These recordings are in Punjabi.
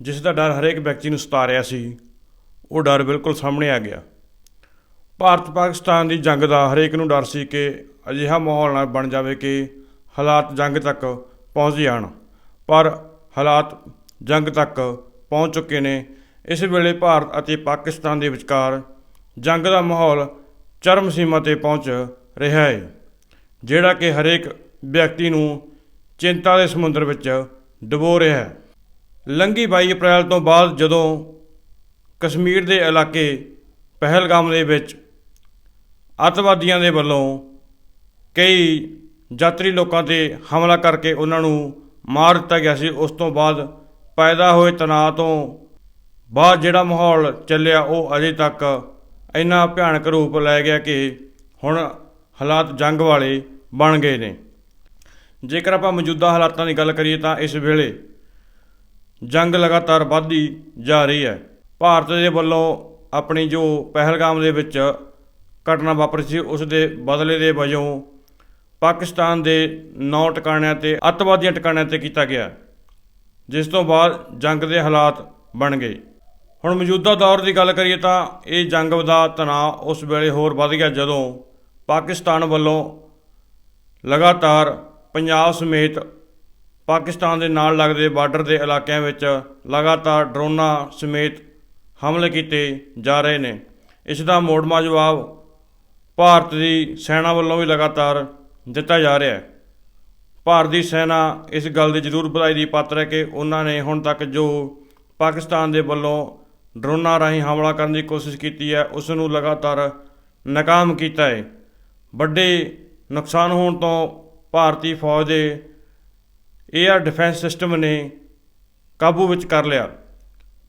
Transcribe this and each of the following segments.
ਜਿਸ ਦਾ ਡਰ ਹਰੇਕ ਵਿਅਕਤੀ ਨੂੰ ਸਤਾ ਰਿਹਾ ਸੀ, ਉਹ ਡਰ ਬਿਲਕੁਲ ਸਾਹਮਣੇ ਆ ਗਿਆ। ਭਾਰਤ ਪਾਕਿਸਤਾਨ ਦੀ ਜੰਗ ਦਾ ਹਰੇਕ ਨੂੰ ਡਰ ਸੀ ਕਿ ਅਜਿਹਾ ਮਾਹੌਲ ਨਾ ਬਣ ਜਾਵੇ ਕਿ ਹਾਲਾਤ ਜੰਗ ਤੱਕ ਪਹੁੰਚ ਜਾਣ। ਪਰ ਹਾਲਾਤ ਜੰਗ ਤੱਕ ਪਹੁੰਚ ਚੁੱਕੇ ਨੇ। ਇਸ ਵੇਲੇ ਭਾਰਤ ਅਤੇ ਪਾਕਿਸਤਾਨ ਦੇ ਵਿਚਕਾਰ ਜੰਗ ਦਾ ਮਾਹੌਲ ਚਰਮ ਸੀਮਾ ਤੇ ਪਹੁੰਚ ਰਿਹਾ ਹੈ ਜਿਹੜਾ ਕਿ ਹਰੇਕ ਵਿਅਕਤੀ ਨੂੰ ਚਿੰਤਾ ਦੇ ਸਮੁੰਦਰ ਵਿੱਚ ਡੁਬੋ ਰਿਹਾ ਹੈ। ਲੰਘੀ 22 ਅਪ੍ਰੈਲ ਤੋਂ ਬਾਅਦ ਜਦੋਂ ਕਸ਼ਮੀਰ ਦੇ ਇਲਾਕੇ ਪਹਿਲਗਾਮ ਦੇ ਵਿੱਚ ਅੱਤਵਾਦੀਆਂ ਦੇ ਵੱਲੋਂ ਕਈ ਯਾਤਰੀ ਲੋਕਾਂ ਤੇ ਹਮਲਾ ਕਰਕੇ ਉਹਨਾਂ ਨੂੰ ਮਾਰ ਦਿੱਤਾ ਗਿਆ ਸੀ, ਉਸ ਤੋਂ ਬਾਅਦ ਪੈਦਾ ਹੋਏ ਤਣਾਅ ਤੋਂ ਬਾਅਦ ਜਿਹੜਾ ਮਾਹੌਲ ਚੱਲਿਆ, ਉਹ ਅਜੇ ਤੱਕ ਇੰਨਾ ਭਿਆਨਕ ਰੂਪ ਲੈ ਗਿਆ ਕਿ ਹੁਣ ਹਾਲਾਤ ਜੰਗ ਵਾਲੇ ਬਣ ਗਏ ਨੇ। ਜੇਕਰ ਆਪਾਂ ਮੌਜੂਦਾ ਹਾਲਾਤਾਂ ਦੀ ਗੱਲ ਕਰੀਏ ਤਾਂ ਇਸ ਵੇਲੇ ਜੰਗ ਲਗਾਤਾਰ ਵੱਧਦੀ ਜਾ ਰਹੀ ਹੈ। ਭਾਰਤ ਦੇ ਵੱਲੋਂ ਆਪਣੀ ਜੋ ਪਹਿਲਗਾਮ ਦੇ ਵਿੱਚ ਘਟਨਾ ਵਾਪਰੀ ਸੀ, ਉਸ ਦੇ ਬਦਲੇ ਦੇ ਵਜੋਂ ਪਾਕਿਸਤਾਨ ਦੇ ਨੌ ਟਿਕਾਣਿਆਂ ਤੇ, ਅੱਤਵਾਦੀਆਂ ਟਿਕਾਣਿਆਂ ਤੇ ਕੀਤਾ ਗਿਆ, ਜਿਸ ਤੋਂ ਬਾਅਦ ਜੰਗ ਦੇ ਹਾਲਾਤ ਬਣ ਗਏ। ਹੁਣ ਮੌਜੂਦਾ ਦੌਰ ਦੀ ਗੱਲ ਕਰੀਏ ਤਾਂ ਇਹ ਜੰਗ ਦਾ ਤਣਾਅ ਉਸ ਵੇਲੇ ਹੋਰ ਵੱਧ ਗਿਆ, ਜਦੋਂ ਪਾਕਿਸਤਾਨ ਵੱਲੋਂ ਲਗਾਤਾਰ ਪੰਜਾਬ ਸਮੇਤ ਪਾਕਿਸਤਾਨ ਦੇ ਨਾਲ ਲੱਗਦੇ ਬਾਰਡਰ ਦੇ ਇਲਾਕਿਆਂ ਵਿੱਚ ਲਗਾਤਾਰ ਡਰੋਨਾਂ ਸਮੇਤ ਹਮਲੇ ਕੀਤੇ ਜਾ ਰਹੇ ਨੇ। ਇਸ ਦਾ ਮੋੜਮਾ ਜਵਾਬ ਭਾਰਤ ਦੀ ਸੈਨਾ ਵੱਲੋਂ ਵੀ ਲਗਾਤਾਰ ਦਿੱਤਾ ਜਾ ਰਿਹਾ ਹੈ। ਭਾਰਤ ਦੀ ਸੈਨਾ ਇਸ ਗੱਲ ਦੀ ਜ਼ਰੂਰ ਵਧਾਈ ਦੀ ਪਾਤਰ ਹੈ ਕਿ ਉਹਨਾਂ ਨੇ ਹੁਣ ਤੱਕ ਜੋ ਪਾਕਿਸਤਾਨ ਦੇ ਵੱਲੋਂ ਡਰੋਨਾਂ ਰਾਹੀਂ ਹਮਲਾ ਕਰਨ ਦੀ ਕੋਸ਼ਿਸ਼ ਕੀਤੀ ਹੈ, ਉਸ ਨੂੰ ਲਗਾਤਾਰ ਨਾਕਾਮ ਕੀਤਾ ਹੈ। ਵੱਡੇ ਨੁਕਸਾਨ ਹੋਣ ਤੋਂ ਭਾਰਤੀ ਫੌਜ ਦੇ 에ਅਰ ਡਿਫੈਂਸ ਸਿਸਟਮ ਨੇ ਕਾਬੂ ਵਿੱਚ ਕਰ ਲਿਆ।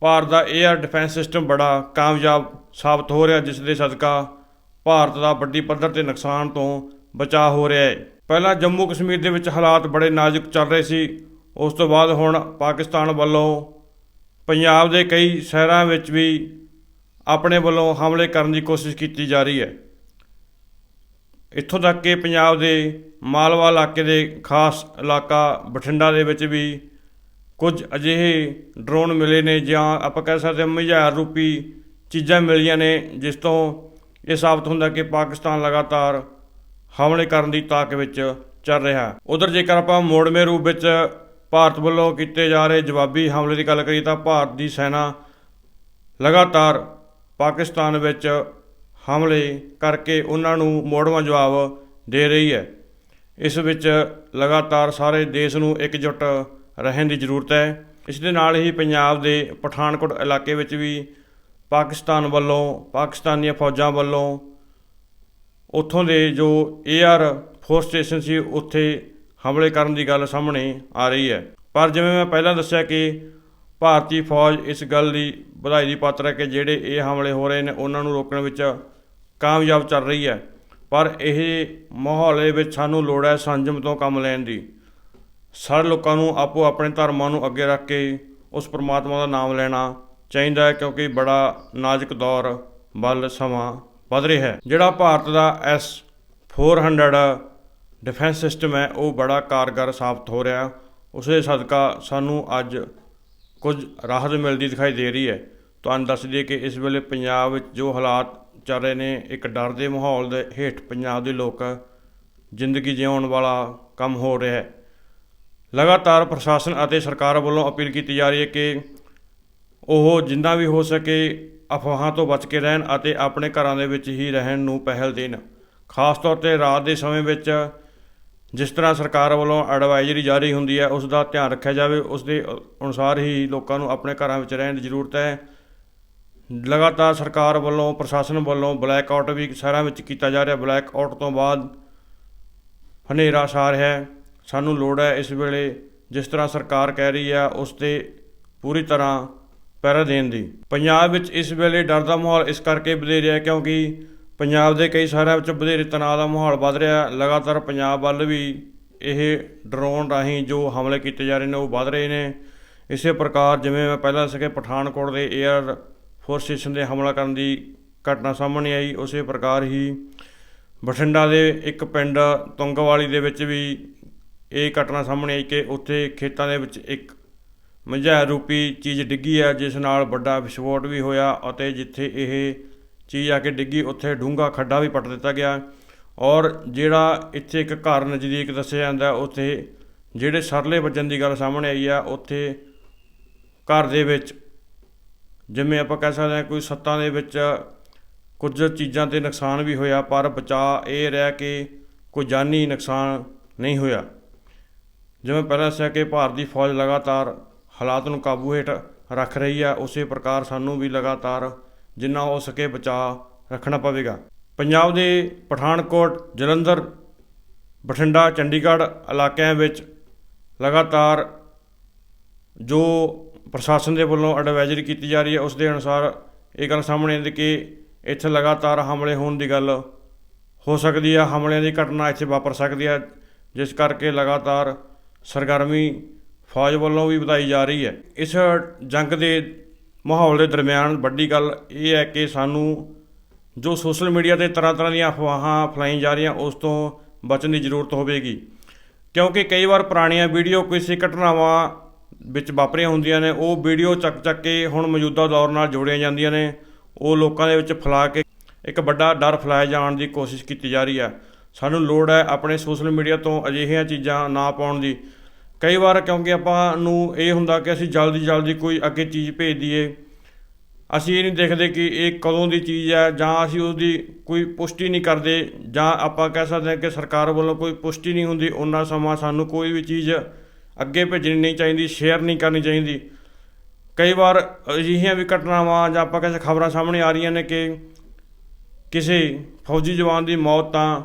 ਭਾਰਤ ਦਾ 에ਅਰ ਡਿਫੈਂਸ ਸਿਸਟਮ ਬੜਾ ਕਾਮਯਾਬ ਸਾਬਤ ਹੋ ਰਿਹਾ ਜਿਸ ਦੇ ਸਦਕਾ ਭਾਰਤ ਦਾ ਵੱਡੀ ਪੱਧਰ ਤੇ ਨੁਕਸਾਨ ਤੋਂ ਬਚਾਅ ਹੋ ਰਿਹਾ ਹੈ। ਪਹਿਲਾਂ ਜੰਮੂ ਕਸ਼ਮੀਰ ਦੇ ਵਿੱਚ ਹਾਲਾਤ ਬੜੇ ਨਾਜ਼ੁਕ ਚੱਲ ਰਹੇ ਸੀ। ਉਸ ਤੋਂ ਬਾਅਦ ਹੁਣ ਪਾਕਿਸਤਾਨ ਵੱਲੋਂ ਪੰਜਾਬ ਦੇ ਕਈ ਸ਼ਹਿਰਾਂ ਵਿੱਚ ਵੀ ਆਪਣੇ ਵੱਲੋਂ ਹਮਲੇ ਕਰਨ ਦੀ ਕੋਸ਼ਿਸ਼ ਕੀਤੀ ਜਾ ਰਹੀ ਹੈ। ਇੱਥੋਂ ਤੱਕ ਕਿ ਪੰਜਾਬ ਦੇ ਮਾਲਵਾ ਇਲਾਕੇ ਦੇ ਖਾਸ ਇਲਾਕਾ ਬਠਿੰਡਾ ਦੇ ਵਿੱਚ ਵੀ ਕੁਝ ਅਜਿਹੇ ਡਰੋਨ ਮਿਲੇ ਨੇ ਜਾਂ ਆਪਾਂ ਕਹਿ ਸਕਦੇ ਹਾਂ ਮਿਜ਼ਾਰ ਰੂਪੀ ਚੀਜ਼ਾਂ ਮਿਲੀਆਂ ਨੇ, ਜਿਸ ਤੋਂ ਇਹ ਸਾਬਤ ਹੁੰਦਾ ਕਿ ਪਾਕਿਸਤਾਨ ਲਗਾਤਾਰ ਹਮਲੇ ਕਰਨ ਦੀ ਤਾਕ ਵਿੱਚ ਚੱਲ ਰਿਹਾ। ਉਧਰ ਜੇਕਰ ਆਪਾਂ ਮੋੜਵੇਂ ਰੂਪ ਵਿੱਚ ਭਾਰਤ ਵੱਲੋਂ ਕੀਤੇ ਜਾ ਰਹੇ ਜਵਾਬੀ ਹਮਲੇ ਦੀ ਗੱਲ ਕਰੀਏ ਤਾਂ ਭਾਰਤ ਦੀ ਸੈਨਾ ਲਗਾਤਾਰ ਪਾਕਿਸਤਾਨ ਵਿੱਚ ਹਮਲੇ ਕਰਕੇ ਉਹਨਾਂ ਨੂੰ ਮੋੜਵਾਂ ਜਵਾਬ ਦੇ ਰਹੀ ਹੈ। ਇਸ ਵਿੱਚ ਲਗਾਤਾਰ ਸਾਰੇ ਦੇਸ਼ ਨੂੰ ਇਕਜੁੱਟ ਰਹਿਣ ਦੀ ਜ਼ਰੂਰਤ ਹੈ। ਇਸ ਦੇ ਨਾਲ ਹੀ ਪੰਜਾਬ ਦੇ ਪਠਾਨਕੋਟ ਇਲਾਕੇ ਵਿੱਚ ਵੀ ਪਾਕਿਸਤਾਨ ਵੱਲੋਂ, ਪਾਕਿਸਤਾਨੀਆਂ ਫੌਜਾਂ ਵੱਲੋਂ ਉੱਥੋਂ ਦੇ ਜੋ 에ਅਰ ਫੋਰਸ ਸਟੇਸ਼ਨ ਸੀ, ਉੱਥੇ ਹਮਲੇ ਕਰਨ ਦੀ ਗੱਲ ਸਾਹਮਣੇ ਆ ਰਹੀ ਹੈ। ਪਰ ਜਿਵੇਂ ਮੈਂ ਪਹਿਲਾਂ ਦੱਸਿਆ ਕਿ ਭਾਰਤੀ ਫੌਜ ਇਸ ਗੱਲ ਦੀ ਵਧਾਈ ਦੀ ਪਾਤਰ ਹੈ ਕਿ ਜਿਹੜੇ ਇਹ ਹਮਲੇ ਹੋ ਰਹੇ ਨੇ, ਉਹਨਾਂ ਨੂੰ ਰੋਕਣ ਵਿੱਚ ਕਾਮਯਾਬ ਚੱਲ ਰਹੀ ਹੈ। ਪਰ ਇਹ ਮਾਹੌਲ ਵਿੱਚ ਸਾਨੂੰ ਲੋੜ ਹੈ ਸੰਜਮ ਤੋਂ ਕੰਮ ਲੈਣ ਦੀ। ਸਾਰੇ ਲੋਕਾਂ ਨੂੰ ਆਪੋ ਆਪਣੇ ਧਰਮਾਂ ਨੂੰ ਅੱਗੇ ਰੱਖ ਕੇ ਉਸ ਪ੍ਰਮਾਤਮਾ ਦਾ ਨਾਮ ਲੈਣਾ ਚਾਹੀਦਾ ਹੈ ਕਿਉਂਕਿ ਬੜਾ ਨਾਜ਼ੁਕ ਦੌਰ ਵੱਲ ਸਮਾਂ ਵਧ ਰਿਹਾ ਹੈ। ਜਿਹੜਾ ਭਾਰਤ ਦਾ ਐਸ 400 ਡਿਫੈਂਸ ਸਿਸਟਮ ਹੈ, ਉਹ ਬੜਾ ਕਾਰਗਰ ਸਾਬਤ ਹੋ ਰਿਹਾ। ਉਸੇ ਸਦਕਾ ਸਾਨੂੰ ਅੱਜ ਕੁਝ ਰਾਹਤ ਮਿਲਦੀ ਦਿਖਾਈ ਦੇ ਰਹੀ ਹੈ। ਤੁਹਾਨੂੰ ਦੱਸ ਦਈਏ ਕਿ ਇਸ ਵੇਲੇ ਪੰਜਾਬ ਵਿੱਚ ਜੋ ਹਾਲਾਤ ਚੱਲ ਰਹੇ ਨੇ, ਇੱਕ ਡਰ ਦੇ ਮਾਹੌਲ ਦੇ ਹੇਠ ਪੰਜਾਬ ਦੇ ਲੋਕ ਜ਼ਿੰਦਗੀ ਜਿਉਣ ਵਾਲਾ ਕੰਮ ਹੋ ਰਿਹਾ ਹੈ। ਲਗਾਤਾਰ ਪ੍ਰਸ਼ਾਸਨ ਅਤੇ ਸਰਕਾਰ ਵੱਲੋਂ ਅਪੀਲ ਕੀਤੀ ਜਾ ਰਹੀ ਹੈ ਕਿ ਉਹ ਜਿੰਨਾ ਵੀ ਹੋ ਸਕੇ ਅਫਵਾਹਾਂ ਤੋਂ ਬਚ ਕੇ ਰਹਿਣ ਅਤੇ ਆਪਣੇ ਘਰਾਂ ਦੇ ਵਿੱਚ ਹੀ ਰਹਿਣ ਨੂੰ ਪਹਿਲ ਦੇਣ। ਖਾਸ ਤੌਰ ਤੇ ਰਾਤ ਦੇ ਸਮੇਂ ਵਿੱਚ ਜਿਸ ਤਰ੍ਹਾਂ ਸਰਕਾਰ ਵੱਲੋਂ ਐਡਵਾਈਜ਼ਰੀ ਜਾਰੀ ਹੁੰਦੀ ਹੈ, ਉਸ ਦਾ ਧਿਆਨ ਰੱਖਿਆ ਜਾਵੇ। ਉਸ ਦੇ ਅਨੁਸਾਰ ਹੀ ਲੋਕਾਂ ਨੂੰ ਆਪਣੇ ਘਰਾਂ ਵਿੱਚ ਰਹਿਣ ਦੀ ਜ਼ਰੂਰਤ ਹੈ। ਲਗਾਤਾਰ ਸਰਕਾਰ ਵੱਲੋਂ, ਪ੍ਰਸ਼ਾਸਨ ਵੱਲੋਂ ਬਲੈਕ ਆਊਟ ਵੀ ਸ਼ਹਿਰਾਂ ਵਿੱਚ ਕੀਤਾ ਜਾ ਰਿਹਾ। ਬਲੈਕ ਆਊਟ ਤੋਂ ਬਾਅਦ ਹਨੇਰਾ ਛਾ ਰਿਹਾ ਹੈ। ਸਾਨੂੰ ਲੋੜ ਹੈ ਇਸ ਵੇਲੇ ਜਿਸ ਤਰ੍ਹਾਂ ਸਰਕਾਰ ਕਹਿ ਰਹੀ ਹੈ, ਉਸ ਤੇ ਪੂਰੀ ਤਰ੍ਹਾਂ ਪਹਿਰਾ ਦੇਣ ਦੀ। ਪੰਜਾਬ ਵਿੱਚ ਇਸ ਵੇਲੇ ਡਰ ਦਾ ਮਾਹੌਲ ਇਸ ਕਰਕੇ ਵਧੇਰਿਆ ਕਿਉਂਕਿ ਪੰਜਾਬ ਦੇ ਕਈ ਸ਼ਹਿਰਾਂ ਵਿੱਚ ਵਧੇਰੇ ਤਣਾਅ ਦਾ ਮਾਹੌਲ ਵੱਧ ਰਿਹਾ ਲਗਾਤਾਰ ਪੰਜਾਬ ਵੱਲ ਵੀ ਇਹ ਡਰੋਨ ਰਾਹੀਂ ਜੋ ਹਮਲੇ ਕੀਤੇ ਜਾ ਰਹੇ ਨੇ, ਉਹ ਵੱਧ ਰਹੇ ਨੇ। ਇਸੇ ਪ੍ਰਕਾਰ ਜਿਵੇਂ ਮੈਂ ਪਹਿਲਾਂ ਦੱਸਿਆ ਕਿ ਪਠਾਨਕੋਟ ਦੇ 에ਅਰ ਫੋਰਸ ਸਟੇਸ਼ਨ ਦੇ ਹਮਲਾ ਕਰਨ ਦੀ ਘਟਨਾ ਸਾਹਮਣੇ ਆਈ। ਉਸੇ ਪ੍ਰਕਾਰ ਹੀ ਬਠਿੰਡਾ ਦੇ ਇੱਕ ਪਿੰਡ ਤੁੰਗਵਾਲੀ ਦੇ ਵਿੱਚ ਵੀ ਇਹ ਘਟਨਾ ਸਾਹਮਣੇ ਆਈ ਕਿ ਉੱਥੇ ਖੇਤਾਂ ਦੇ ਵਿੱਚ ਇੱਕ ਮਝੈਲ ਰੂਪੀ ਚੀਜ਼ ਡਿੱਗੀ ਹੈ ਜਿਸ ਨਾਲ ਵੱਡਾ ਵਿਸਫੋਟ ਵੀ ਹੋਇਆ ਅਤੇ ਜਿੱਥੇ ਇਹ ਚੀਜ਼ ਆ ਕੇ ਡਿੱਗੀ, ਉੱਥੇ ਡੂੰਘਾ ਖੱਡਾ ਵੀ ਪੱਟ ਦਿੱਤਾ ਗਿਆ। ਔਰ ਜਿਹੜਾ ਇੱਥੇ ਇੱਕ ਘਰ ਨਜ਼ਦੀਕ ਦੱਸਿਆ ਜਾਂਦਾ, ਉੱਥੇ ਜਿਹੜੇ ਸਰਲੇ ਵੱਜਣ ਦੀ ਗੱਲ ਸਾਹਮਣੇ ਆਈ ਆ, ਉੱਥੇ ਘਰ ਦੇ ਵਿੱਚ ਜਿਵੇਂ ਆਪਾਂ ਕਹਿ ਸਕਦੇ ਹਾਂ ਕੋਈ ਸੱਤਾਂ ਦੇ ਵਿੱਚ ਕੁਝ ਚੀਜ਼ਾਂ ਤੇ ਨੁਕਸਾਨ ਵੀ ਹੋਇਆ, ਪਰ ਬਚਾ ਇਹ ਰਿਹਾ ਕਿ ਕੋਈ ਜਾਨੀ ਨੁਕਸਾਨ ਨਹੀਂ ਹੋਇਆ। ਜਿਵੇਂ ਪਹਿਲਾਂ ਦੱਸਿਆ ਕਿ ਭਾਰਤ ਦੀ ਫੌਜ ਲਗਾਤਾਰ ਹਾਲਾਤ ਨੂੰ ਕਾਬੂ ਹੇਠ ਰੱਖ ਰਹੀ ਹੈ ਉਸੇ ਪ੍ਰਕਾਰ ਸਾਨੂੰ ਵੀ ਲਗਾਤਾਰ ਜਿੰਨਾ ਹੋ ਸਕੇ ਬਚਾ ਰੱਖਣਾ ਪਵੇਗਾ। ਪੰਜਾਬ ਦੇ ਪਠਾਨਕੋਟ, ਜਲੰਧਰ, ਬਠਿੰਡਾ, ਚੰਡੀਗੜ੍ਹ ਇਲਾਕਿਆਂ ਵਿੱਚ ਲਗਾਤਾਰ ਜੋ ਪ੍ਰਸ਼ਾਸਨ ਦੇ ਵੱਲੋਂ ਐਡਵਾਈਜ਼ਰੀ ਕੀਤੀ ਜਾ ਰਹੀ ਹੈ। ਉਸ ਦੇ ਅਨੁਸਾਰ ਇਹ ਗੱਲ ਸਾਹਮਣੇ ਆਉਂਦੀ ਕਿ ਇੱਥੇ ਲਗਾਤਾਰ ਹਮਲੇ ਹੋਣ ਦੀ ਗੱਲ ਹੋ ਸਕਦੀ ਹੈ। ਹਮਲਿਆਂ ਦੀ ਘਟਨਾ ਇੱਥੇ ਵਾਪਰ ਸਕਦੀ ਹੈ, ਜਿਸ ਕਰਕੇ ਲਗਾਤਾਰ ਸਰਗਰਮੀ ਫੌਜ ਵੱਲੋਂ ਵੀ ਵਧਾਈ ਜਾ ਰਹੀ ਹੈ। ਇਸ ਜੰਗ ਦੇ ਮਾਹੌਲ ਦੇ ਦਰਮਿਆਨ ਵੱਡੀ ਗੱਲ ਇਹ ਹੈ ਕਿ ਸਾਨੂੰ ਜੋ ਸੋਸ਼ਲ ਮੀਡੀਆ ਤੇ ਤਰ੍ਹਾਂ ਤਰ੍ਹਾਂ ਦੀਆਂ ਅਫਵਾਹਾਂ ਫੈਲਾਈਆਂ ਜਾ ਰਹੀਆਂ, ਉਸ ਤੋਂ ਬਚਣ ਦੀ ਜ਼ਰੂਰਤ ਹੋਵੇਗੀ। ਕਿਉਂਕਿ ਕਈ ਵਾਰ ਪੁਰਾਣੀਆਂ ਵੀਡੀਓ ਕਿਸੇ ਘਟਨਾਵਾਂ ਵਿੱਚ ਵਾਪਰੀਆਂ ਹੁੰਦੀਆਂ ਨੇ, ਉਹ ਵੀਡੀਓ ਚੱਕ ਚੱਕ ਕੇ ਹੁਣ ਮੌਜੂਦਾ ਦੌਰ ਨਾਲ ਜੋੜੀਆਂ ਜਾਂਦੀਆਂ ਨੇ। ਉਹ ਲੋਕਾਂ ਦੇ ਵਿੱਚ ਫੈਲਾ ਕੇ ਇੱਕ ਵੱਡਾ ਡਰ ਫੈਲਾਏ ਜਾਣ ਦੀ ਕੋਸ਼ਿਸ਼ ਕੀਤੀ ਜਾ ਰਹੀ ਹੈ ਸਾਨੂੰ ਲੋੜ ਹੈ ਆਪਣੇ ਸੋਸ਼ਲ ਮੀਡੀਆ ਤੋਂ ਅਜਿਹੀਆਂ ਚੀਜ਼ਾਂ ਨਾ ਪਾਉਣ ਦੀ। ਕਈ ਵਾਰ ਕਿਉਂਕਿ ਆਪਾਂ ਨੂੰ ਇਹ ਹੁੰਦਾ ਕਿ ਅਸੀਂ ਜਲਦੀ ਜਲਦੀ ਕੋਈ ਅੱਗੇ ਚੀਜ਼ ਭੇਜ ਦਈਏ। ਅਸੀਂ ਇਹ ਨਹੀਂ ਦੇਖਦੇ ਕਿ ਇਹ ਕਦੋਂ ਦੀ ਚੀਜ਼ ਹੈ ਜਾਂ ਅਸੀਂ ਉਹਦੀ ਕੋਈ ਪੁਸ਼ਟੀ ਨਹੀਂ ਕਰਦੇ ਜਾਂ ਆਪਾਂ ਕਹਿ ਸਕਦੇ ਹਾਂ ਕਿ ਸਰਕਾਰ ਵੱਲੋਂ ਕੋਈ ਪੁਸ਼ਟੀ ਨਹੀਂ ਹੁੰਦੀ। ਉਹਨਾਂ ਸਮਾਂ ਸਾਨੂੰ ਕੋਈ ਵੀ ਚੀਜ਼ ਅੱਗੇ ਭੇਜਣੀ ਨਹੀਂ ਚਾਹੀਦੀ ਸ਼ੇਅਰ ਨਹੀਂ ਕਰਨੀ ਚਾਹੀਦੀ। ਕਈ ਵਾਰ ਅਜਿਹੀਆਂ ਵੀ ਘਟਨਾਵਾਂ ਜਾਂ ਆਪਾਂ ਕਿਸੇ ਖਬਰਾਂ ਸਾਹਮਣੇ ਆ ਰਹੀਆਂ ਨੇ ਕਿ ਕਿਸੇ ਫੌਜੀ ਜਵਾਨ ਦੀ ਮੌਤ ਤਾਂ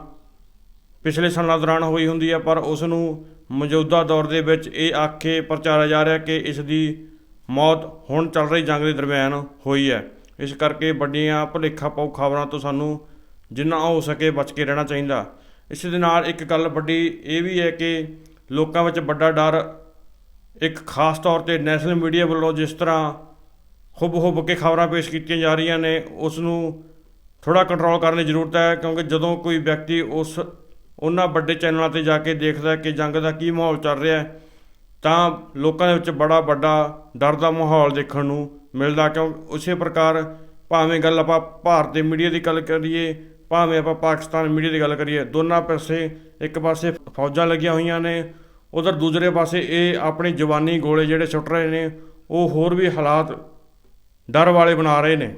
ਪਿਛਲੇ ਸਾਲਾਂ ਦੌਰਾਨ ਹੋਈ ਹੁੰਦੀ ਹੈ ਪਰ ਉਸ ਨੂੰ ਮੌਜੂਦਾ ਦੌਰ ਦੇ ਵਿੱਚ ਇਹ ਆਖੇ ਪ੍ਰਚਾਰਿਆ ਜਾ ਰਿਹਾ ਕਿ ਇਸ ਦੀ ਮੌਤ ਹੁਣ ਚੱਲ ਰਹੀ ਜੰਗ ਦੇ ਦਰਮਿਆਨ ਹੋਈ ਹੈ। ਇਸ ਕਰਕੇ ਵੱਡੀਆਂ ਭੁਲੇਖਾ ਪਾਉ ਖਬਰਾਂ ਤੋਂ ਸਾਨੂੰ ਜਿੰਨਾ ਹੋ ਸਕੇ ਬਚ ਕੇ ਰਹਿਣਾ ਚਾਹੀਦਾ। ਇਸ ਦੇ ਨਾਲ ਇੱਕ ਗੱਲ ਵੱਡੀ ਇਹ ਵੀ ਹੈ ਕਿ ਲੋਕਾਂ ਵਿੱਚ ਵੱਡਾ ਡਰ, ਇੱਕ ਖਾਸ ਤੌਰ ਤੇ ਨੈਸ਼ਨਲ ਮੀਡੀਆ ਵੱਲੋਂ ਜਿਸ ਤਰ੍ਹਾਂ ਹੁਬ ਹੁਬ ਕੇ ਖਬਰਾਂ ਪੇਸ਼ ਕੀਤੀਆਂ ਜਾ ਰਹੀਆਂ ਨੇ, ਉਸ ਨੂੰ ਥੋੜਾ ਕੰਟਰੋਲ ਕਰਨ ਦੀ ਜ਼ਰੂਰਤ ਹੈ, ਕਿਉਂਕਿ ਜਦੋਂ ਕੋਈ ਵਿਅਕਤੀ ਉਸ, ਉਹਨਾਂ ਵੱਡੇ ਚੈਨਲਾਂ ਤੇ ਜਾ ਕੇ ਦੇਖਦਾ ਕਿ ਜੰਗ ਦਾ ਕੀ ਮਾਹੌਲ ਚੱਲ ਰਿਹਾ ਹੈ, ਤਾਂ ਲੋਕਾਂ ਦੇ ਵਿੱਚ ਬੜਾ ਵੱਡਾ ਡਰ ਦਾ ਮਾਹੌਲ ਦੇਖਣ ਨੂੰ ਮਿਲਦਾ, ਕਿਉਂ ਉਸੇ ਪ੍ਰਕਾਰ ਭਾਵੇਂ ਗੱਲ ਆਪਾਂ ਭਾਰਤ ਦੇ ਮੀਡੀਆ ਦੀ ਗੱਲ ਕਰੀਏ ਭਾਵੇਂ ਆਪਾਂ ਪਾਕਿਸਤਾਨ ਮੀਡੀਆ ਦੀ ਗੱਲ ਕਰੀਏ, ਦੋਨਾਂ ਪਾਸੇ ਇੱਕ ਪਾਸੇ ਫੌਜਾਂ ਲੱਗੀਆਂ ਹੋਈਆਂ ਨੇ, ਉਧਰ ਦੂਸਰੇ ਪਾਸੇ ਇਹ ਆਪਣੀ ਜਵਾਨੀ ਗੋਲੇ ਜਿਹੜੇ ਸੁੱਟ ਰਹੇ ਨੇ, ਉਹ ਹੋਰ ਵੀ ਹਾਲਾਤ ਡਰ ਵਾਲੇ ਬਣਾ ਰਹੇ ਨੇ।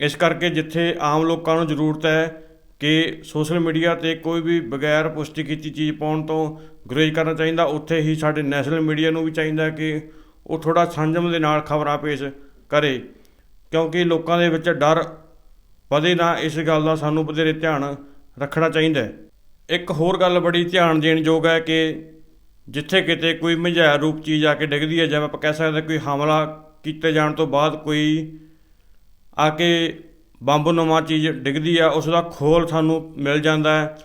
ਇਸ ਕਰਕੇ ਜਿੱਥੇ ਆਮ ਲੋਕਾਂ ਨੂੰ ਜ਼ਰੂਰਤ ਹੈ ਕਿ ਸੋਸ਼ਲ ਮੀਡੀਆ ਤੇ ਕੋਈ ਵੀ ਬਗੈਰ ਪੁਸ਼ਟੀ ਕੀਤੀ ਚੀਜ਼ ਪਾਉਣ ਤੋਂ ਗੁਰੇਜ਼ ਕਰਨਾ ਚਾਹੀਦਾ, ਉੱਥੇ ਹੀ ਸਾਡੇ ਨੈਸ਼ਨਲ ਮੀਡੀਆ ਨੂੰ ਵੀ ਚਾਹੀਦਾ ਕਿ ਉਹ ਥੋੜਾ ਸੰਜਮ ਦੇ ਨਾਲ ਖਬਰਾਂ ਪੇਸ਼ ਕਰੇ, ਕਿਉਂਕਿ ਲੋਕਾਂ ਦੇ ਵਿੱਚ ਡਰ ਵਧੇ ਨਾ ਇਸ ਗੱਲ ਦਾ ਸਾਨੂੰ ਵਧੇਰੇ ਧਿਆਨ ਰੱਖਣਾ ਚਾਹੀਦਾ ਹੈ। ਇੱਕ ਹੋਰ ਗੱਲ ਬੜੀ ਧਿਆਨ ਦੇਣ ਯੋਗ ਹੈ ਕਿ ਜਿੱਥੇ ਕਿਤੇ ਕੋਈ ਮਝਿਆਰ ਰੂਪ ਚੀਜ਼ ਆ ਕੇ ਡਿੱਗਦੀ ਹੈ, ਜਿਵੇਂ ਆਪਾਂ ਕਹਿ ਸਕਦੇ ਕੋਈ ਹਮਲਾ ਕੀਤੇ ਜਾਣ ਤੋਂ ਬਾਅਦ ਕੋਈ ਆ ਕੇ ਬੰਬ ਨੁਮਾ ਚੀਜ਼ ਡਿੱਗਦੀ ਆ ਉਸ ਦਾ ਖੋਲ ਸਾਨੂੰ ਮਿਲ ਜਾਂਦਾ ਹੈ।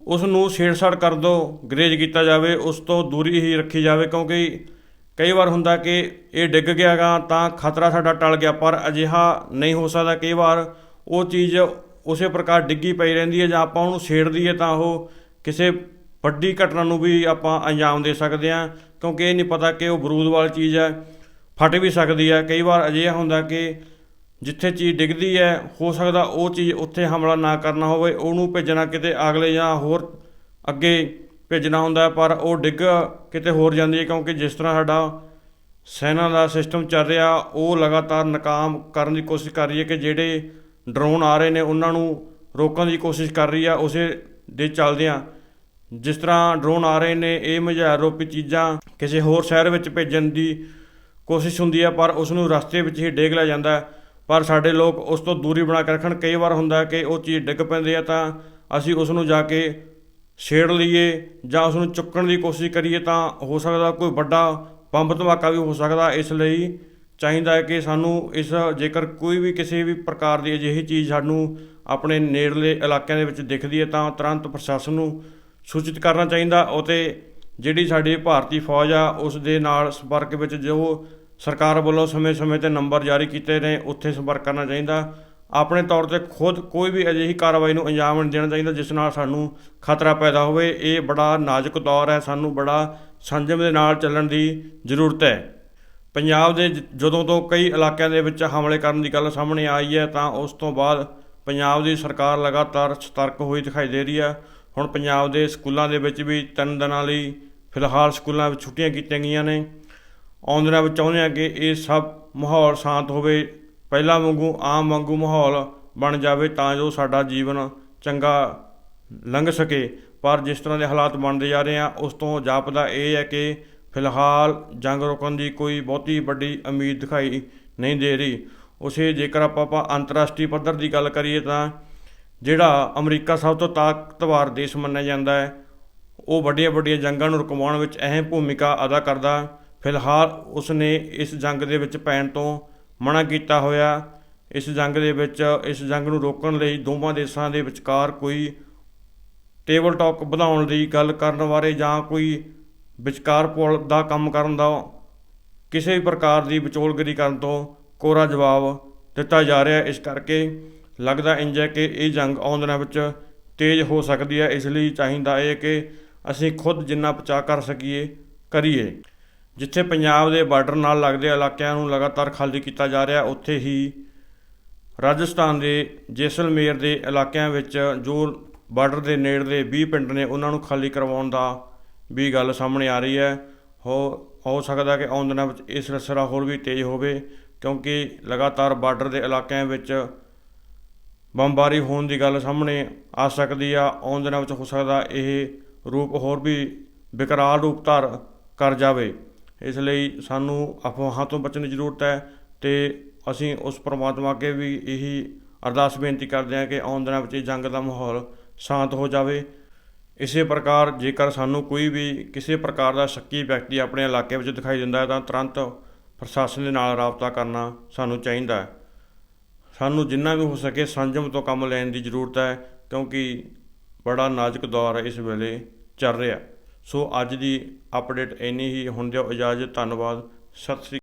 ਉਸ ਨੂੰ ਛੇੜਛਾੜ ਕਰ ਦੋ, ਗਰੇਜ ਕੀਤਾ ਜਾਵੇ, ਉਸ ਤੋਂ ਦੂਰੀ ਹੀ ਰੱਖੀ ਜਾਵੇ, ਕਿਉਂਕਿ ਕਈ ਵਾਰ ਹੁੰਦਾ ਕਿ ਇਹ ਡਿੱਗ ਗਿਆਗਾ ਤਾਂ ਖਤਰਾ ਸਾਡਾ ਟਲ ਗਿਆ, ਪਰ ਅਜਿਹਾ ਨਹੀਂ ਹੋ ਸਕਦਾ। ਕਈ ਵਾਰ ਉਹ ਚੀਜ਼ ਉਸੇ ਪ੍ਰਕਾਰ ਡਿੱਗੀ ਪਈ ਰਹਿੰਦੀ ਹੈ ਜਾਂ ਆਪਾਂ ਉਹਨੂੰ ਛੇੜ ਦਈਏ ਤਾਂ ਉਹ ਕਿਸੇ ਵੱਡੀ ਘਟਨਾ ਨੂੰ ਵੀ ਆਪਾਂ ਅੰਜਾਮ ਦੇ ਸਕਦੇ ਹਾਂ, ਕਿਉਂਕਿ ਇਹ ਨਹੀਂ ਪਤਾ ਕਿ ਉਹ ਬਰੂਦ ਵਾਲੀ ਚੀਜ਼ ਹੈ, ਫਟ ਵੀ ਸਕਦੀ ਹੈ। ਕਈ ਵਾਰ ਅਜਿਹਾ ਹੁੰਦਾ ਕਿ ਜਿੱਥੇ ਚੀਜ਼ ਡਿੱਗਦੀ ਹੈ, ਹੋ ਸਕਦਾ ਉਹ ਚੀਜ਼ ਉੱਥੇ ਹਮਲਾ ਨਾ ਕਰਨਾ ਹੋਵੇ, ਉਹਨੂੰ ਭੇਜਣਾ ਕਿਤੇ ਅਗਲੇ ਜਾਂ ਹੋਰ ਅੱਗੇ ਭੇਜਣਾ ਹੁੰਦਾ, ਪਰ ਉਹ ਡਿੱਗ ਕਿਤੇ ਹੋਰ ਜਾਂਦੀ ਹੈ, ਕਿਉਂਕਿ ਜਿਸ ਤਰ੍ਹਾਂ ਸਾਡਾ ਸੈਨਾ ਦਾ ਸਿਸਟਮ ਚੱਲ ਰਿਹਾ, ਉਹ ਲਗਾਤਾਰ ਨਾਕਾਮ ਕਰਨ ਦੀ ਕੋਸ਼ਿਸ਼ ਕਰ ਰਹੀ ਹੈ ਕਿ ਜਿਹੜੇ ਡਰੋਨ ਆ ਰਹੇ ਨੇ, ਉਹਨਾਂ ਨੂੰ ਰੋਕਣ ਦੀ ਕੋਸ਼ਿਸ਼ ਕਰ ਰਹੀ ਆ, ਉਸੇ ਦੇ ਚੱਲਦਿਆਂ ਜਿਸ ਤਰ੍ਹਾਂ ਡਰੋਨ ਆ ਰਹੇ ਨੇ, ਇਹ ਮਝਾਰ ਰੋਪੀ ਚੀਜ਼ਾਂ ਕਿਸੇ ਹੋਰ ਸ਼ਹਿਰ ਵਿੱਚ ਭੇਜਣ ਦੀ ਕੋਸ਼ਿਸ਼ ਹੁੰਦੀ ਹੈ ਪਰ ਉਸ ਨੂੰ ਰਸਤੇ ਵਿੱਚ ਹੀ ਡੇਗ ਲਿਆ ਜਾਂਦਾ ਪਰ ਸਾਡੇ ਲੋਕ ਉਸ ਤੋਂ ਦੂਰੀ ਬਣਾ ਕੇ ਰੱਖਣ, ਕਈ ਵਾਰ ਹੁੰਦਾ ਕਿ ਉਹ ਚੀਜ਼ ਡਿੱਗ ਪੈਂਦੀ ਆ, ਤਾਂ ਅਸੀਂ ਉਸ ਨੂੰ ਜਾ ਕੇ ਛੇੜ ਲਈਏ ਜਾਂ ਉਸ ਨੂੰ ਚੁੱਕਣ ਦੀ ਕੋਸ਼ਿਸ਼ ਕਰੀਏ, ਤਾਂ ਹੋ ਸਕਦਾ ਕੋਈ ਵੱਡਾ ਬੰਬ ਧਮਾਕਾ ਵੀ ਹੋ ਸਕਦਾ, ਇਸ ਲਈ ਚਾਹੀਦਾ ਹੈ ਕਿ ਸਾਨੂੰ ਇਸ, ਜੇਕਰ ਕੋਈ ਵੀ ਕਿਸੇ ਵੀ ਪ੍ਰਕਾਰ ਦੀ ਅਜਿਹੀ ਚੀਜ਼ ਸਾਨੂੰ ਆਪਣੇ ਨੇੜਲੇ ਇਲਾਕਿਆਂ ਦੇ ਵਿੱਚ ਦਿਖਦੀ ਹੈ, ਤਾਂ ਤੁਰੰਤ ਪ੍ਰਸ਼ਾਸਨ ਨੂੰ ਸੂਚਿਤ ਕਰਨਾ ਚਾਹੀਦਾ ਅਤੇ ਜਿਹੜੀ ਸਾਡੀ ਭਾਰਤੀ ਫੌਜ ਆ, ਉਸ ਦੇ ਨਾਲ ਸੰਪਰਕ ਵਿੱਚ ਜੋ ਸਰਕਾਰ ਵੱਲੋਂ ਸਮੇਂ-ਸਮੇਂ ਤੇ ਨੰਬਰ ਜਾਰੀ ਕੀਤੇ ਨੇ, ਉੱਥੇ ਸੰਪਰਕ ਕਰਨਾ ਚਾਹੀਦਾ ਆਪਣੇ ਤੌਰ ਤੇ ਖੁਦ ਕੋਈ ਵੀ ਅਜਿਹੀ ਕਾਰਵਾਈ ਨੂੰ ਅੰਜਾਮ ਨਹੀਂ ਦੇਣਾ ਚਾਹੀਦਾ, ਜਿਸ ਨਾਲ ਸਾਨੂੰ ਖਤਰਾ ਪੈਦਾ ਹੋਵੇ। ਇਹ ਬੜਾ ਨਾਜ਼ੁਕ ਦੌਰ ਹੈ, ਸਾਨੂੰ ਬੜਾ ਸੰਜਮ ਦੇ ਨਾਲ ਚੱਲਣ ਦੀ ਜ਼ਰੂਰਤ ਹੈ। ਪੰਜਾਬ ਦੇ ਜ- ਜਦੋਂ ਤੋਂ ਕਈ ਇਲਾਕਿਆਂ ਦੇ ਵਿੱਚ ਹਮਲੇ ਕਰਨ ਦੀ ਗੱਲ ਸਾਹਮਣੇ ਆਈ ਹੈ, ਤਾਂ ਉਸ ਤੋਂ ਬਾਅਦ ਪੰਜਾਬ ਦੀ ਸਰਕਾਰ ਲਗਾਤਾਰ ਸਤਰਕ ਹੋਈ ਦਿਖਾਈ ਦੇ ਰਹੀ ਹੈ। ਹੁਣ ਪੰਜਾਬ ਦੇ ਸਕੂਲਾਂ ਦੇ ਵਿੱਚ ਵੀ ਤਿੰਨ ਦਿਨਾਂ ਲਈ ਫਿਲਹਾਲ ਸਕੂਲਾਂ ਵਿੱਚ ਛੁੱਟੀਆਂ ਕੀਤੀਆਂ ਗਈਆਂ ਨੇ। ਆਉਣ ਦਿਨਾਂ ਵਿੱਚ ਚਾਹੁੰਦੇ ਹਾਂ ਕਿ ਇਹ ਸਭ ਮਾਹੌਲ ਸ਼ਾਂਤ ਹੋਵੇ। ਪਹਿਲਾਂ ਵਾਂਗੂ, ਆਮ ਵਾਂਗੂ ਮਾਹੌਲ ਬਣ ਜਾਵੇ ਤਾਂ ਜੋ ਸਾਡਾ ਜੀਵਨ ਚੰਗਾ ਲੰਘ ਸਕੇ। ਪਰ ਜਿਸ ਤਰ੍ਹਾਂ ਦੇ ਹਾਲਾਤ ਬਣਦੇ ਜਾ ਰਹੇ ਆ, ਉਸ ਤੋਂ ਜਾਪਦਾ ਇਹ ਹੈ ਕਿ ਫਿਲਹਾਲ ਜੰਗ ਰੋਕਣ ਦੀ ਕੋਈ ਬਹੁਤੀ ਵੱਡੀ ਉਮੀਦ ਦਿਖਾਈ ਨਹੀਂ ਦੇ ਰਹੀ। ਉਸੇ ਜੇਕਰ ਆਪਾਂ ਆਪਾਂ ਅੰਤਰਰਾਸ਼ਟਰੀ ਪੱਧਰ ਦੀ ਗੱਲ ਕਰੀਏ ਤਾਂ ਜਿਹੜਾ ਅਮਰੀਕਾ ਸਭ ਤੋਂ ਤਾਕਤਵਰ ਦੇਸ਼ ਮੰਨਿਆ ਜਾਂਦਾ ਹੈ, ਉਹ ਵੱਡੀਆਂ ਵੱਡੀਆਂ ਜੰਗਾਂ ਨੂੰ ਰੁਕਵਾਉਣ ਵਿੱਚ ਅਹਿਮ ਭੂਮਿਕਾ ਅਦਾ ਕਰਦਾ। ਫਿਲਹਾਲ ਉਸ ਨੇ ਇਸ ਜੰਗ ਦੇ ਵਿੱਚ ਪੈਣ ਤੋਂ ਮਨਾ ਕੀਤਾ ਹੋਇਆ। ਇਸ ਜੰਗ ਦੇ ਵਿੱਚ, ਇਸ ਜੰਗ ਨੂੰ ਰੋਕਣ ਲਈ ਦੋਵਾਂ ਦੇਸ਼ਾਂ ਦੇ ਵਿਚਕਾਰ ਕੋਈ ਟੇਬਲ ਟਾਕ ਵਧਾਉਣ ਦੀ ਗੱਲ ਕਰਨ ਬਾਰੇ ਜਾਂ ਕੋਈ ਵਿਚਕਾਰ ਪੁਲ ਦਾ ਕੰਮ ਕਰਨ ਦਾ ਕਿਸੇ ਵੀ ਪ੍ਰਕਾਰ ਦੀ ਵਿਚੋਲਗਰੀ ਕਰਨ ਤੋਂ ਕੋਰਾ ਜਵਾਬ ਦਿੱਤਾ ਜਾ ਰਿਹਾ ਇਸ ਕਰਕੇ ਲੱਗਦਾ ਇੰਜ ਹੈ ਕਿ ਇਹ ਜੰਗ ਆਉਣ ਦਿਨਾਂ ਵਿੱਚ ਤੇਜ਼ ਹੋ ਸਕਦੀ ਹੈ। ਇਸ ਲਈ ਚਾਹੀਦਾ ਹੈ ਕਿ ਅਸੀਂ ਖੁਦ ਜਿੰਨਾ ਬਚਾਅ ਕਰ ਸਕੀਏ, ਕਰੀਏ। ਜਿੱਥੇ ਪੰਜਾਬ ਦੇ ਬਾਰਡਰ ਨਾਲ ਲੱਗਦੇ ਇਲਾਕਿਆਂ ਨੂੰ ਲਗਾਤਾਰ ਖਾਲੀ ਕੀਤਾ ਜਾ ਰਿਹਾ, ਉੱਥੇ ਹੀ ਰਾਜਸਥਾਨ ਦੇ ਜੈਸਲਮੇਰ ਦੇ ਇਲਾਕਿਆਂ ਵਿੱਚ ਜੋ ਬਾਰਡਰ ਦੇ ਨੇੜਲੇ 20 ਪਿੰਡ ਨੇ, ਉਹਨਾਂ ਨੂੰ ਖਾਲੀ ਕਰਵਾਉਣ ਦਾ ਵੀ ਗੱਲ ਸਾਹਮਣੇ ਆ ਰਹੀ ਹੈ। ਹੋ ਹੋ ਸਕਦਾ ਕਿ ਆਉਣ ਦਿਨਾਂ ਵਿੱਚ ਇਹ ਸਿਲਸਿਲਾ ਹੋਰ ਵੀ ਤੇਜ਼ ਹੋਵੇ, ਕਿਉਂਕਿ ਲਗਾਤਾਰ ਬਾਰਡਰ ਦੇ ਇਲਾਕਿਆਂ ਵਿੱਚ ਬੰਬਾਰੀ ਹੋਣ ਦੀ ਗੱਲ ਸਾਹਮਣੇ ਆ ਸਕਦੀ ਆ। ਆਉਣ ਦਿਨਾਂ ਵਿੱਚ ਹੋ ਸਕਦਾ ਇਹ ਰੂਪ ਹੋਰ ਵੀ ਵਿਕਰਾਲ ਰੂਪ ਧਾਰ ਕਰ ਜਾਵੇ। ਇਸ ਲਈ ਸਾਨੂੰ ਅਫਵਾਹਾਂ ਤੋਂ ਬਚਣ ਦੀ ਜ਼ਰੂਰਤ ਹੈ ਤੇ ਅਸੀਂ ਉਸ ਪਰਮਾਤਮਾ ਅੱਗੇ ਵੀ ਇਹੀ ਅਰਦਾਸ ਬੇਨਤੀ ਕਰਦੇ ਹਾਂ ਕਿ ਆਉਣ ਦਿਨਾਂ ਵਿੱਚ ਇਹ ਜੰਗ ਦਾ ਮਾਹੌਲ ਸ਼ਾਂਤ ਹੋ ਜਾਵੇ। ਇਸੇ ਪ੍ਰਕਾਰ ਜੇਕਰ ਸਾਨੂੰ ਕੋਈ ਵੀ ਕਿਸੇ ਪ੍ਰਕਾਰ ਦਾ ਸ਼ੱਕੀ ਵਿਅਕਤੀ ਆਪਣੇ ਇਲਾਕੇ ਵਿੱਚ ਦਿਖਾਈ ਦਿੰਦਾ ਹੈ, ਤਾਂ ਤੁਰੰਤ ਪ੍ਰਸ਼ਾਸਨ ਦੇ ਨਾਲ ਰਾਬਤਾ ਕਰਨਾ ਸਾਨੂੰ ਚਾਹੀਦਾ ਹੈ। ਸਾਨੂੰ ਜਿੰਨਾ ਵੀ ਹੋ ਸਕੇ ਸੰਜਮ ਤੋਂ ਕੰਮ ਲੈਣ ਦੀ ਜ਼ਰੂਰਤ ਹੈ, ਕਿਉਂਕਿ ਬੜਾ ਨਾਜ਼ੁਕ ਦੌਰ ਇਸ ਵੇਲੇ ਚੱਲ ਰਿਹਾ ਸੋ ਅੱਜ ਦੀ ਅਪਡੇਟ ਇੰਨੀ ਹੀ। ਹੁਣ ਦਿਓ ਇਜਾਜ਼ਤ, ਧੰਨਵਾਦ। ਸਤਿ ਸ੍ਰੀ